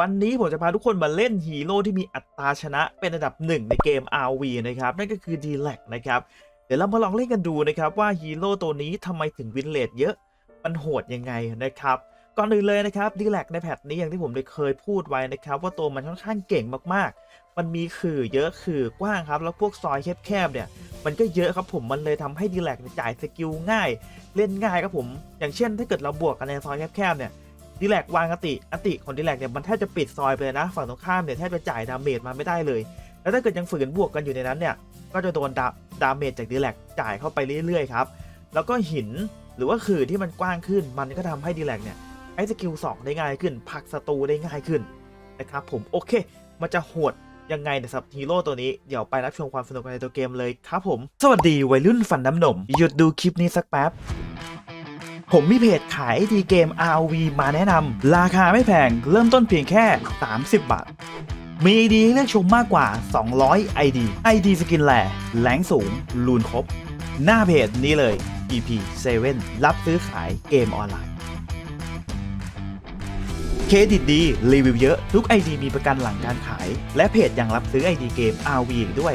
วันนี้ผมจะพาทุกคนมาเล่นฮีโร่ที่มีอัตราชนะเป็นอันดับหนึ่งในเกม RV นะครับ นั่นก็คือ d l a c นะครับ เดี๋ยวเรามาลองเล่นกันดูนะครับว่าฮีโร่ตัวนี้ทำไมถึงวินเลทเยอะ มันโหดยังไงนะครับ ก่อนอื่นเลยนะครับ d l a c ในแพทนี้อย่างที่ผมได้เคยพูดไว้นะครับ ว่าตัวมันค่อนข้างเก่งมากๆ มันมีขื่อเยอะขื่อกว้างครับ แล้วพวกซอยแคบๆเนี่ย มันก็เยอะครับผมมันเลยทำให้ d l a c จ่ายสกิลง่าย เล่นง่ายครับผม อย่างเช่น ถ้าเกิดเราบวกกันในซอยแคบๆเนี่ย ดีแลกวางอติอติของดีแลกเนี่ยมันแทบจะปิดซอยไปเลยนะ ฝั่งตรงข้ามเนี่ยแทบจะจ่ายดาเมจมาไม่ได้เลย แล้วถ้าเกิดยังฝืนบวกกันอยู่ในนั้นเนี่ยก็จะโดนดาดาเมจจากดีแลกจ่ายเข้าไปเรื่อยๆครับแล้วก็หินหรือว่าขื่อที่มันกว้างขึ้น มันก็ทำให้ดีแลกเนี่ยใช้สกิล2ได้ง่ายขึ้นผักศัตรูได้ง่ายขึ้นนะครับผมโอเค มันจะโหดยังไงเนี่ยสำหรับฮีโร่ตัวนี้เดี๋ยวไปรับชมความสนุกในตัวเกมเลยครับผม สวัสดีวัยรุ่นฟันน้ำนม หยุดดูคลิปนี้สักแป๊บ ผมมีเพจขายไอทีเกม Rv มาแนะนำราคาไม่แพงเริ่มต้นเพียงแค่ 30 บาท มี ID ให้เลือกชมมากกว่า 200 ID ID สกินแหล่แรงสูง ลูนครบ หน้าเพจนี้เลย EP 7 รับซื้อขายเกมออนไลน์เครดิตดีรีวิวเยอะ ทุก ID มีประกันหลังการขาย และเพจยังรับซื้อ ID เกม RV อีกด้วย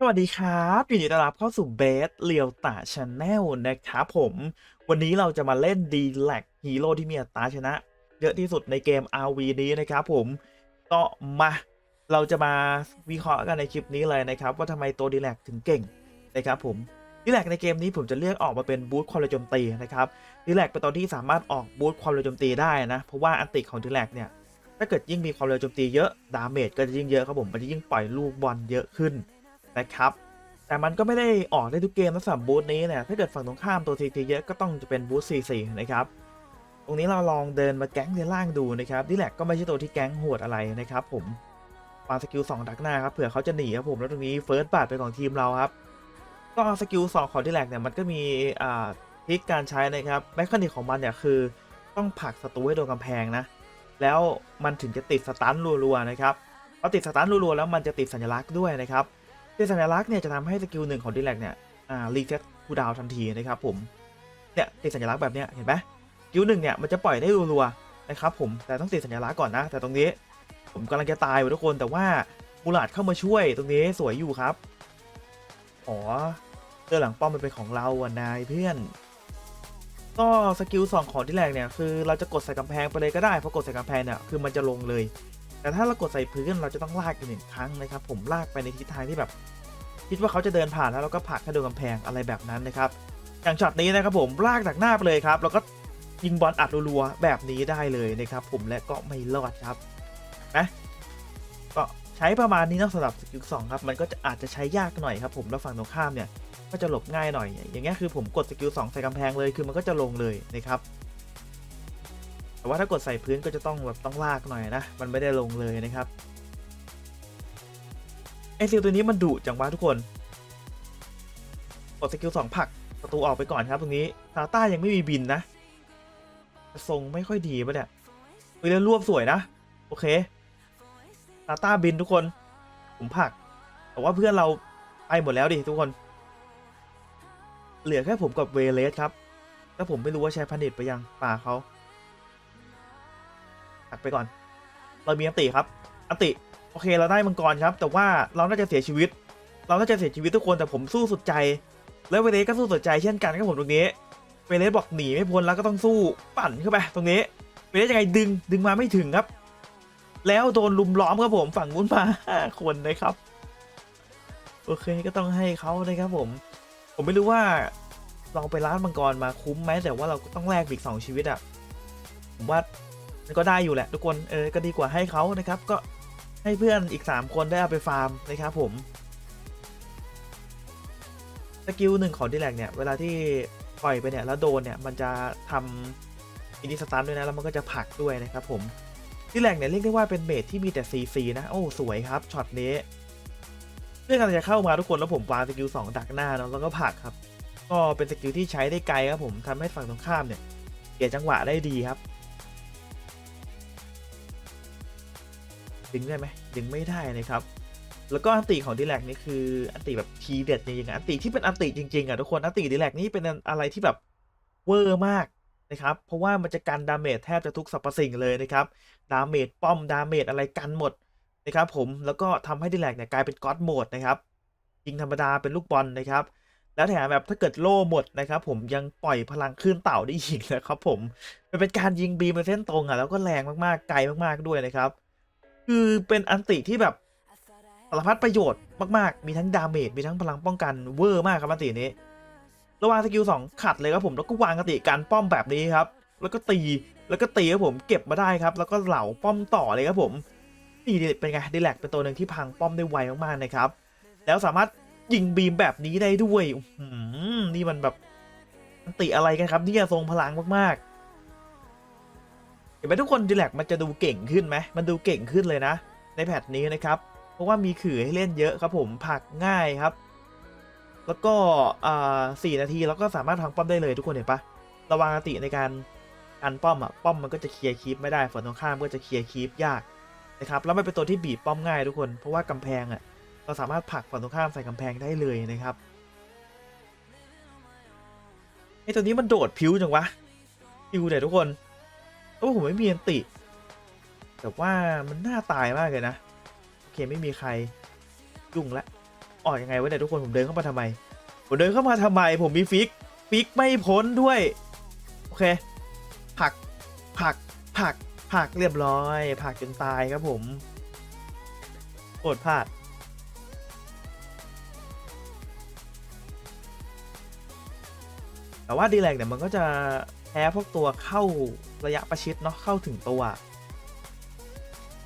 สวัสดีครับยินดีต้อนรับเข้าสู่เบสเลียวตาชาแนลนะครับผม วันนี้เราจะมาเล่นดีแลกฮีโร่ที่มีอัตราชนะ เยอะที่สุดในเกม RV นี้นะครับผมก็มาเราจะมาวิเคราะห์กันในคลิปนี้เลยนะครับ ว่าทำไมตัวดีแลกถึงเก่งนะครับผมดีแลกในเกมนี้ผมจะเลือกออกมาเป็นบูทความเร็วโจมตีนะครับดีแลกเป็นตัวที่สามารถออกบูทความเร็วโจมตีได้นะ เพราะว่าอันติของดีแลกเนี่ยถ้าเกิดยิ่งมีความเร็วโจมตีเยอะดาเมจก็จะยิ่งเยอะครับผมมันจะยิ่งปล่อยลูกบอลเยอะขึ้น นะครับ แต่มันก็ไม่ได้ออกได้ทุกเกมนะสำหรับบูธนี้เนี่ยถ้าเกิดฝั่งตรงข้ามตัวทีทีเยอะก็ต้องจะเป็นบูธ4-4นะครับตรงนี้เราลองเดินมาแก๊งเดนล่างดูนะครับดิแลกก็ไม่ใช่ตัวที่แก๊งโหดอะไรนะครับ ผมวางสกิล2ดักหน้าครับเผื่อเขาจะหนีครับผมแล้วตรงนี้เฟิร์สบาทเป็นของทีมเราครับก็สกิล2ของดิแลกเนี่ยมันก็มีอ่าทิกการใช้นะครับแมคานิกของมันเนี่ยคือต้องผลักศัตรูให้โดนกำแพงนะแล้วมันถึงจะติดสตันรัวๆนะครับพอติดสตันรัวๆแล้วมันจะติดสัญลักษณ์ด้วยนะครับ ติดสัญลักษณ์เนี่ยจะทำให้สกิลหนึ่งของดิแลกเนี่ยอ่ารีเซ็ตคูดาวทันทีนะครับผมเนี่ยติดสัญลักษณ์แบบเนี้ยเห็นไหมสกิลหนึ่งเนี่ยมันจะปล่อยได้รัวๆนะครับผมแต่ต้องติดสัญลักษณ์ก่อนนะ แต่ตรงนี้ผมกำลังจะตายอยู่ทุกคนแต่ว่ามูลาดเข้ามาช่วยตรงนี้สวยอยู่ครับอ๋อเสื้อหลังป้อมมันเป็นของเราอะนายเพื่อนก็สกิลสองของที่แรกเนี่ยคือเราจะกดใส่กำแพงไปเลยก็ได้เพราะกดใส่กำแพงเนี่ยคือมันจะลงเลย แต่ถ้าเรากดใส่พื้นเราจะต้องลากอีกหนึ่งครั้งนะครับ ผมลากไปในทิศทางที่แบบ คิดว่าเขาจะเดินผ่านแล้วเราก็ผลักให้โดนกำแพงอะไรแบบนั้นนะครับ อย่างช็อตนี้นะครับผมลากจากหน้าไปเลยครับ แล้วก็ยิงบอลอัดรัวๆแบบนี้ได้เลยนะครับ ผมและก็ไม่รอดครับนะก็ใช้ประมาณนี้นะสำหรับสกิลสองครับ มันก็จะอาจจะใช้ยากหน่อยครับ ผมแล้วฝั่งตรงข้ามเนี่ยก็จะหลบง่ายหน่อย อย่างเงี้ยคือผมกดสกิล2ใส่กำแพงเลยคือมันก็จะลงเลยนะครับ แต่ว่าถ้ากดใส่พื้นก็จะต้องแบบต้องลากหน่อยนะ มันไม่ได้ลงเลยนะครับไอซิลตัวนี้มันดุจังวะทุกคน กดสกิล2ผลักประตูออกไปก่อนครับ ตรงนี้ซาต้ายังไม่มีบินนะทรงไม่ค่อยดีปะเนี่ยเฮ้ยแล้วรวบสวยนะ โอเคซาต้าบินทุกคน ผมผลัก แต่ว่าเพื่อนเราไปหมดแล้วดิทุกคน เหลือแค่ผมกับเวเลสครับแต่ผมไม่รู้ว่าใช้พันนิตไปยังป่าเขา ตัดไปก่อน เรามีอันติครับ อันติ โอเค เราได้มังกรครับ แต่ว่าเราน่าจะเสียชีวิต เราน่าจะเสียชีวิตทุกคน แต่ผมสู้สุดใจ แล้วเวเลสก็สู้สุดใจเช่นกันครับผมตรงนี้ เวเลสบอกหนีไม่พ้นแล้วก็ต้องสู้ปั่นเข้าไปตรงนี้ เวเลสยังไงดึง ดึงมาไม่ถึงครับ แล้วโดนลุมล้อมครับผมฝั่งนู้นมาห้าคนนะครับ โอเค ก็ต้องให้เขานะครับผม ผมไม่รู้ว่าเราไปร้านมังกรมาคุ้มไหมแต่ว่าเราก็ต้องแลกอีกสองชีวิตอะผมว่ามัน ก็ได้อยู่แหละทุกคนเออก็ดีกว่าให้เขานะครับ ก็ให้เพื่อนอีก 3 คนได้เอาไปฟาร์มนะครับผมสกิลหนึ่งของดีแลกเนี่ย เวลาที่ปล่อยไปเนี่ย แล้วโดนเนี่ย มันจะทำอินดิสตันด้วยนะ แล้วมันก็จะผลักด้วยนะครับผมดีแลกเนี่ย เรียกได้ว่าเป็นเมทที่มีแต่ซีซีนะ โอ้ สวยครับช็อตนี้เรื่องอะไรจะเข้ามาทุกคนแล้วผมวางสกิลสองดักหน้าเนาะแล้วก็ผลักครับ ก็เป็นสกิลที่ใช้ได้ไกลครับผมทำให้ฝั่งตรงข้ามเนี่ยเกี่ยจังหวะได้ดีครับ ดึงได้ไหมดึงไม่ได้นะครับ แล้วก็อันติของดีแลกนี่คืออันติแบบทีเด็ดจริงๆอันติที่เป็นอันติจริงๆอะทุกคนอันติดีแลกนี่เป็นอะไรที่แบบเวอร์มากนะครับ เพราะว่ามันจะกันดาเมจแทบจะทุกสรรพสิ่งเลยนะครับ ดาเมจป้อมดาเมจอะไรกันหมดนะครับผม แล้วก็ทำให้ดีแลกเนี่ยกลายเป็นก็อดโหมดนะครับ ยิงธรรมดาเป็นลูกบอลนะครับ แล้วแถมแบบถ้าเกิดโล่หมดนะครับผมยังปล่อยพลังคลื่นเต่าได้อีกนะครับผม มันเป็นการยิงบีมเป็นเส้นตรงอะแล้วก็แรงมากๆ ไกลมากๆด้วยนะครับ คือเป็นอันติที่แบบสารพัดประโยชน์มากๆ มีทั้งดาเมจ มีทั้งพลังป้องกันเวอร์มากครับอันตินี้ ระหว่างสกิลสองขัดเลยครับผมแล้วก็วางอันติการป้อมแบบนี้ครับ แล้วก็ตีแล้วก็ตีครับผมเก็บมาได้ครับ แล้วก็เหล่าป้อมต่อเลยครับผมนี่เป็นไงดีแลกเป็นตัวหนึ่งที่พังป้อมได้ไวมากๆนะครับ แล้วสามารถยิงบีมแบบนี้ได้ด้วยอื้อหือนี่มันแบบอันติอะไรกันครับนี่ทรงพลังมากๆ ห็นไหมทุกคนดีแลกมันจะดูเก่งขึ้นไหมมันดูเก่งขึ้นเลยนะ ในแพทนี้นะครับ เพราะว่ามีขื่อให้เล่นเยอะครับผมผลักง่ายครับ แล้วก็อ่าสี่นาทีเราก็สามารถพังป้อมได้เลยทุกคนเห็นปะระวังอติในการกันป้อมอะป้อมมันก็จะเคลียร์คีปไม่ได้ฝั่งตรงข้ามก็จะเคลียร์คีปยากนะครับแล้วมันเป็นตัวที่บีบป้อมง่ายทุกคน เพราะว่ากำแพงอะเราสามารถผลักฝั่งตรงข้ามใส่กำแพงได้เลยนะครับไอตัวนี้มันโดดพิ้วจังวะพิ้วเดี๋ยทุกคน ราะผมไม่มีอันติ แต่ว่ามันน่าตายมากเลยนะ โอเคไม่มีใครยุ่งละออยังไงวะเนี่ยทุกคนผมเดินเข้ามาทำไม ผมเดินเข้ามาทำไม ผมมีฟิก ฟิกไม่พ้นด้วย โอเค ผัก ผัก ผัก ผักเรียบร้อย ผักจนตายครับผมโคตรพลาดแต่ว่าดีแลกเนี่ยมันก็จะแพ้พวกตัวเข้า ระยะประชิดเนาะเข้าถึงตัว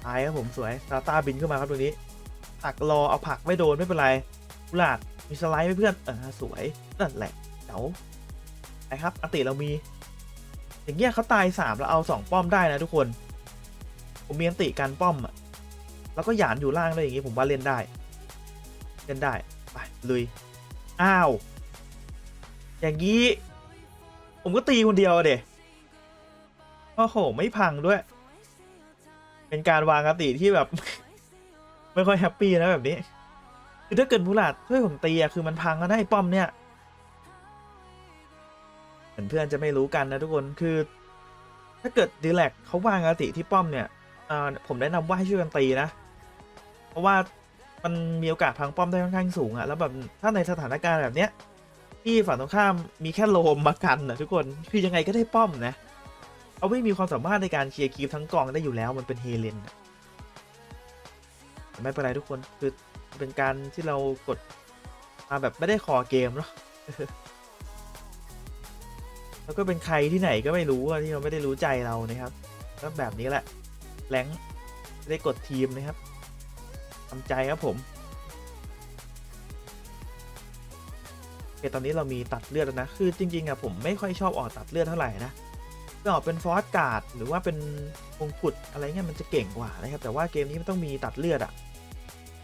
ตายครับผมสวยตาตาบินขึ้นมาครับตัวนี้ผักรอเอาผักไม่โดนไม่เป็นไรกุหลาดมีสไลด์ไหมเพื่อนเออสวยนั่นแหละเดี๋ยวไปครับอัติเรามี อย่างเงี้ยเขาตายสามแล้วเอาสองป้อมได้นะทุกคน ผมมีอัติการป้อมอะแล้วก็หยานอยู่ล่างด้วยอย่างงี้ผมว่าเล่นได้ เล่นได้ไปลุยอ้าว อย่างงี้ ผมก็ตีคนเดียวเดะ โอ้โห ไม่พังด้วย เป็นการวางอติที่แบบ ไม่ค่อยแฮปปี้นะแบบนี้ คือถ้าเกิดมูลาดช่วยผมตีอะคือมันพังก็ได้ป้อมเนี่ยเหมือนเพื่อนจะไม่รู้กันนะทุกคนคือ ถ้าเกิดดีแลกเขาวางอติที่ป้อมเนี่ยผมแนะนำว่าให้ช่วยกันตีนะ เพราะว่ามันมีโอกาสพังป้อมได้ค่อนข้างสูงอะแล้วแบบถ้าในสถานการณ์แบบเนี้ยที่ฝั่งตรงข้ามมีแค่โลมมากันนะทุกคนคือยังไงก็ได้ป้อมนะ เขาไม่มีความสามารถในการเคลียร์คีฟทั้งกองได้อยู่แล้วมันเป็นเฮเลนแต่ไม่เป็นไรทุกคนคือเป็นการที่เรากดมาแบบไม่ได้คอเกมเนาะแล้วก็เป็นใครที่ไหนก็ไม่รู้อะที่เราไม่ได้รู้ใจเรานะครับก็แบบนี้แหละแรงไม่ได้กดทีมนะครับทำใจครับผมโอเคตอนนี้เรามีตัดเลือดแล้วนะ คือจริงๆอะผมไม่ค่อยชอบออกตัดเลือดเท่าไหร่นะ ออกเป็นฟอสการ์ดหรือว่าเป็นมงกุฎอะไรเงี้ยมันจะเก่งกว่านะครับ แต่ว่าเกมนี้มันต้องมีตัดเลือดอะ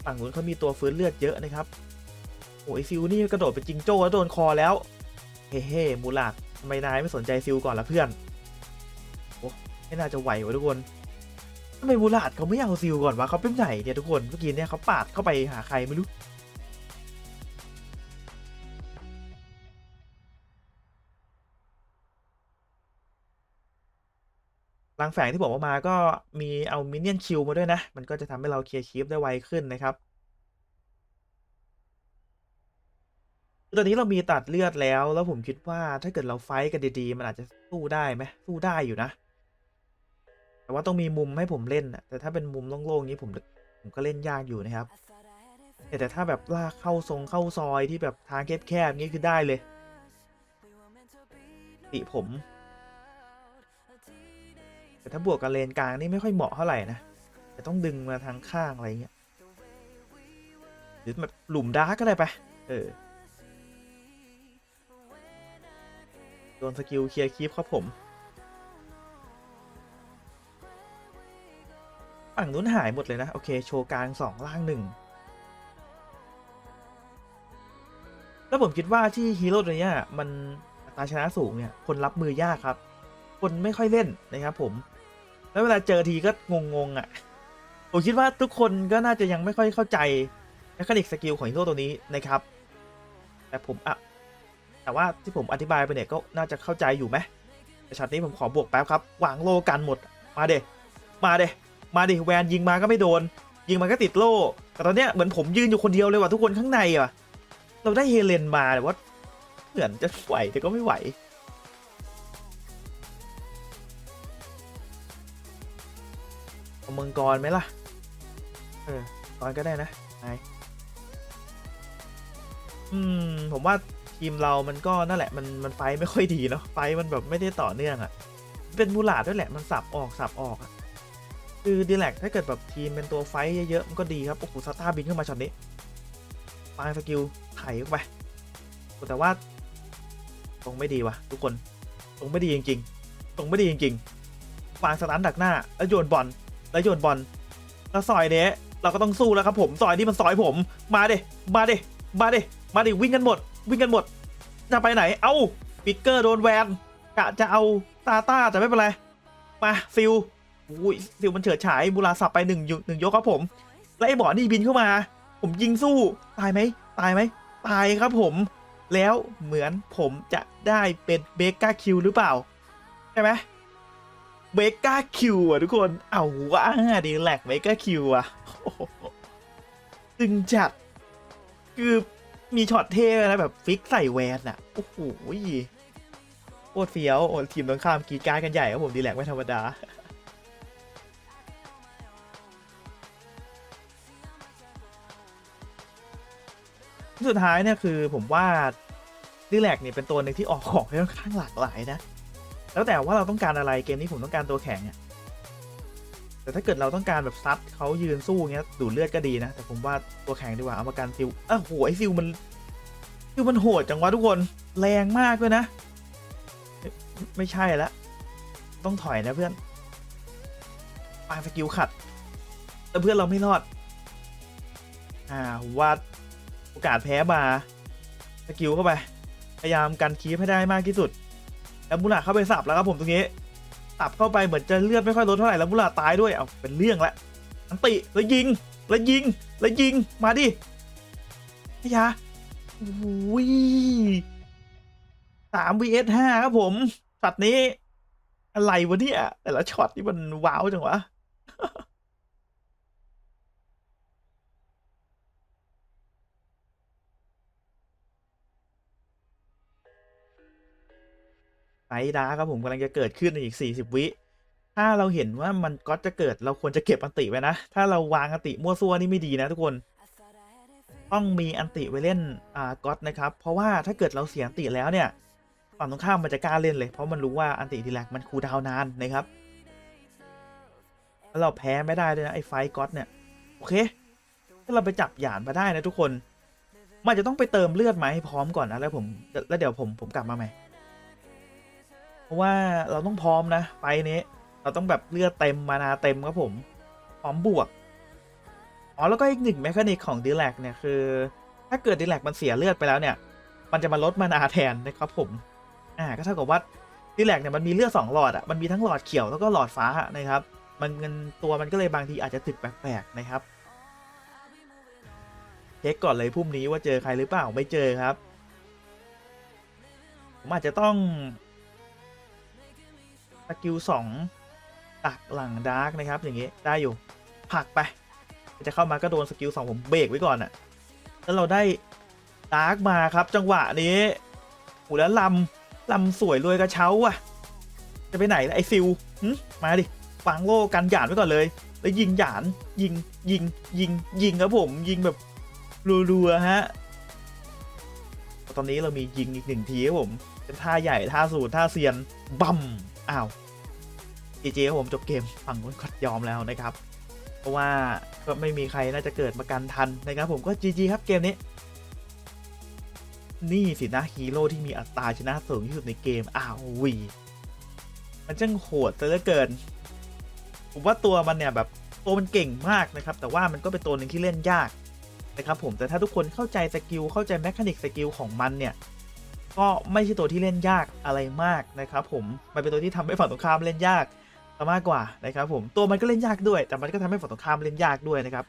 ฝั่งนู้นเขามีตัวฟื้นเลือดเยอะนะครับโอ้ยซิลนี่กระโดดเป็นจิงโจ้แล้วโดนคอแล้ว เฮ้เฮ้มูลาดทำไมนายไม่สนใจซิลก่อนละเพื่อนโอ้ไม่น่าจะไหววะทุกคนทำไมมูลาดเขาไม่เอาซิลก่อนวะเขาเป็นไหนเนี่ยทุกคนเมื่อกี้เนี่ยเขาปาดเข้าไปหาใครไม่รู้ หลังแฝงที่บอกว่ามาก็มีเอามินเนี่ยนคิวมาด้วยนะ มันก็จะทำให้เราเคลียร์คีฟได้ไวขึ้นนะครับตอนนี้เรามีตัดเลือดแล้ว แล้วผมคิดว่าถ้าเกิดเราไฟท์กันดีๆ มันอาจจะสู้ได้ไหมสู้ได้อยู่นะ แต่ว่าต้องมีมุมให้ผมเล่นนะแต่ถ้าเป็นมุมโล่งๆนี้ผมผมก็เล่นยากอยู่นะครับแต่แต่ถ้าแบบลากเข้าทรงเข้าซอยที่แบบทางแคบๆนี้คือได้เลยติผม แต่ถ้าบวกกับเลนกลางนี่ไม่ค่อยเหมาะเท่าไหร่นะแต่ต้องดึงมาทางข้างอะไรเงี้ยหรือแบบหลุมดาร์กก็ได้ไปเออโดนสกิลเคลียร์คีฟครับผมฝั่งนู้นหายหมดเลยนะ โอเค โชว์กลางสองล่างหนึ่งแล้วผมคิดว่าที่ฮีโร่ตัวเนี้ยมันอัตราชนะสูงเนี่ย คนรับมือยากครับ คนไม่ค่อยเล่นนะครับผม แล้วเวลาเจอทีก็งงๆอะ ผมคิดว่าทุกคนก็น่าจะยังไม่ค่อยเข้าใจแมคานิกสกิลของฮีโร่ตัวนี้นะครับ แต่ผมอะแต่ว่าที่ผมอธิบายไปเนี่ยก็น่าจะเข้าใจอยู่ไหมแต่ช็อตนี้ผมขอบวกแป๊บครับวางโลกันหมด มาเดมาเดมาดิแวนยิงมาก็ไม่โดน ยิงมันก็ติดโล่ แต่ตอนเนี้ยเหมือนผมยืนอยู่คนเดียวเลยว่ะทุกคนข้างในอะ เราได้เฮเลนมาแต่ว่าเหมือนจะไหวแต่ก็ไม่ไหว มังกรไหมล่ะ เออตอนก็ได้นะไออืม ผมว่าทีมเรามันก็นั่นแหละ มันมันไฟไม่ค่อยดีเนาะไฟมันแบบไม่ได้ต่อเนื่องอะ่ะ เป็นมูลาดด้วยแหละมันสับออกสับออกอะคือดีแลกถ้าเกิดแบบทีมเป็นตัวไฟเยอะๆมันก็ดีครับโอ้โหสตาร์บินขึ้นมาช็อตนี้ปางสกิลไถเข้าไปแต่ว่าตรงไม่ดีวะทุกคนตรงไม่ดีจริงๆตรงไม่ดีจริงๆวางสตันดักหน้าแล้วโยนบอล แล้วโยนบอลแล้วซอยเนี้ยเราก็ต้องสู้แล้วครับผมซอยนี่มันซอยผมมาเดมาเดมาเดมาเดวิ่งกันหมด วิ่งกันหมดจะไปไหนเอ้าปิกเกอร์โดนแวนกะจะเอาตาต้าแต่ไม่เป็นไรมาฟิลอุ้ยฟิลมันเฉิดฉายบูราสับไปหนึ่งยุหนึ่งยกครับผม แล้วไอ้บอนี่บินเข้ามา ผมยิงสู้ตายไหมตายไหมตายครับผม แล้วเหมือนผมจะได้เป็นเบกาคิวหรือเปล่า ใช่ไหม เบกาคิวอะทุกคน เอาว่าดีแลกเบกาคิวอะตึงจัด คือมีช็อตเท่นะแบบฟิกใส่แวนอะ โอ้โหโคตรเฟี้ยวโอ้ทีมตรงข้ามกีการกันใหญ่ครับผมดีแลกไม่ธรรมดาสุดท้ายเนี่ยคือผมว่าดีแลกเนี่ยเป็นตัวหนึ่งที่ออกของค่อนข้างหลากหลายนะ แล้วแต่ว่าเราต้องการอะไรเกมนี้ผมต้องการตัวแข็งอะแต่ถ้าเกิดเราต้องการแบบซัดเขายืนสู้เงี้ยดูดเลือดก็ดีนะ แต่ผมว่าตัวแข็งดีกว่า เอามากันซิลอ้าวโหไอซิลมันซิลมันโหดจังวะทุกคนแรงมากด้วยนะ ไม่ใช่ละ ต้องถอยนะเพื่อนปางสกิลขัด แต่เพื่อนเราไม่รอด อ่าว่าโอกาสแพ้มาสกิลเข้าไป พยายามกันคีฟให้ได้มากที่สุด แล้วมุลาเข้าไปสับแล้วครับผมตรงนี้สับเข้าไปเหมือนจะเลือดไม่ค่อยลดเท่าไหร่แล้วมุลาตายด้วยเอาเป็นเรื่องละอันติแล้วยิงแล้วยิงแล้วยิงมาดิพยาอุ้ยสาม vs ห้าครับผมช็อตนี้ อะไรวะเนี่ยแต่ละช็อตนี่มันว้าวจังวะ ไฟดาครับผมกำลังจะเกิดขึ้นในอีก 40 วิ ถ้าเราเห็นว่ามันก็จะเกิดเราควรจะเก็บอันติไว้นะ ถ้าเราวางอันติมั่วซั่วนี่ไม่ดีนะทุกคน ต้องมีอันติไว้เล่นอ่าก็อตนะครับ เพราะว่าถ้าเกิดเราเสียอันติแล้วเนี่ยฝั่งตรงข้ามมันจะกล้าเล่นเลย เพราะมันรู้ว่าอันติทีแรกมันคูดาวนานนะครับแล้วเราแพ้ไม่ได้ด้วยนะไอ้ไฟก็อตเนี่ยโอเค ถ้าเราไปจับหยานมาได้นะทุกคน มันจะต้องไปเติมเลือดมาให้พร้อมก่อนนะแล้วผมแล้วเดี๋ยวผมผมกลับมาใหม่ เพราะว่าเราต้องพร้อมนะไฟล์นี้ เราต้องแบบเลือดเต็มมานาเต็มครับผม พร้อมบวก อ๋อ แล้วก็อีกหนึ่งแมคานิกของดีแลกเนี่ยคือ ถ้าเกิดดีแลกมันเสียเลือดไปแล้วเนี่ย มันจะมาลดมานาแทนนะครับผม อ่า ก็เท่ากับว่าดีแลกเนี่ยมันมีเลือดสองหลอดอะ มันมีทั้งหลอดเขียวแล้วก็หลอดฟ้านะครับ มันเงินตัวมันก็เลยบางทีอาจจะติดแปลกๆนะครับเช็คก่อนเลยพรุ่งนี้ว่าเจอใครหรือเปล่าไม่เจอครับผมอาจจะต้อง สกิลสองตักหลังดาร์กนะครับ อย่างงี้ได้อยู่ผักไป จะเข้ามาก็โดนสกิลสองผมเบรกไว้ก่อนอะแล้วเราได้ดาร์กมาครับจังหวะนี้โหแล้วลำลำสวยรวยกระเช้าอะจะไปไหนล่ะไอซิลมาดิวางโล่กันหยานไว้ก่อนเลย แล้วยิงหยานยิงยิงยิงยิงครับผมยิงแบบรัวๆฮะตอนนี้เรามียิงอีกหนึ่งทีครับผม เป็นท่าใหญ่ท่าสูตรท่าเซียนบัม อ้าวจเจครับผมจบเกมฝั่งนู้นก็ยอมแล้วนะครับ เพราะว่าก็ไม่มีใครน่าจะเกิดมากันทันนะครับผมก็จีจีครับเกมนี้ นี่สินะฮีโร่ที่มีอัตราชนะสูงที่สุดในเกม อ้าววีมันช่างโหดซะเหลือเกิน ผมว่าตัวมันเนี่ยแบบตัวมันเก่งมากนะครับ แต่ว่ามันก็เป็นตัวหนึ่งที่เล่นยากนะครับผมแต่ถ้าทุกคนเข้าใจสกิลเข้าใจแมคานิกสกิลของมันเนี่ย ก็ไม่ใช่ตัวที่เล่นยากอะไรมากนะครับผมมันเป็นตัวที่ทำให้ฝั่งตรงข้ามเล่นยากมากกว่านะครับผมตัวมันก็เล่นยากด้วย แต่มันก็ทำให้ฝั่งตรงข้ามเล่นยากด้วยนะครับ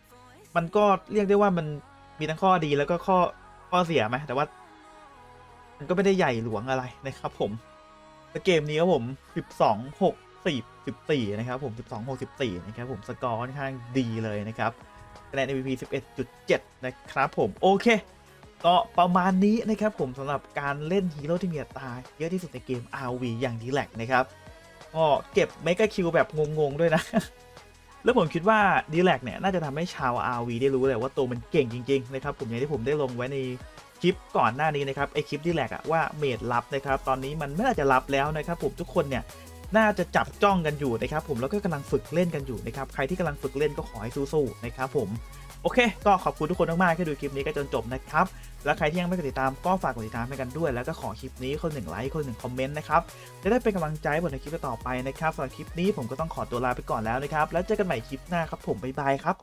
มันก็เรียกได้ว่ามันมีทั้งข้อดีแล้วก็ข้อข้อเสียไหมแต่ว่า มันก็ไม่ได้ใหญ่หลวงอะไรนะครับ ผมแต่เกมนี้ครับผม 12 6 4 14นะครับผม 12 6 14นะครับผมสกอร์ค่อนข้างดีเลยนะครับคะแนน MVP 11.7 นะครับผมโอเค ก็ประมาณนี้นะครับผมสำหรับการเล่นฮีโร่ที่มีอัตราเยอะที่สุดในเกม RV อย่างดีแลกนะครับก็เก็บเมกะคิวแบบงงๆด้วยนะ แล้วผมคิดว่าดีแลกเนี่ยน่าจะทำให้ชาว RV ได้รู้เลยว่าตัวมันเก่งจริง ๆ นะครับ ผมอย่างที่ผมได้ลงไว้ในคลิปก่อนหน้านี้นะครับไอคลิปดีแลกอะว่าเมดรับนะครับตอนนี้มันไม่น่าจะรับแล้วนะครับผมทุกคนเนี่ยน่าจะจับจ้องกันอยู่นะครับผมแล้วก็กำลังฝึกเล่นกันอยู่นะครับใครที่กำลังฝึกเล่นก็ขอให้สู้ๆนะครับผม โอเค ก็ขอบคุณทุกคนมากๆที่ดูคลิปนี้กันจนจบนะครับ แล้วใครที่ยังไม่กดติดตามก็ฝากกดติดตามให้กันด้วย แล้วก็ขอคลิปนี้คนหนึ่งไลค์คนหนึ่งคอมเมนต์นะครับ จะได้เป็นกำลังใจบนในคลิปต่อไปนะครับสำหรับคลิปนี้ผมก็ต้องขอตัวลาไปก่อนแล้วนะครับ แล้วเจอกันใหม่คลิปหน้าครับผมบ๊ายบายครับ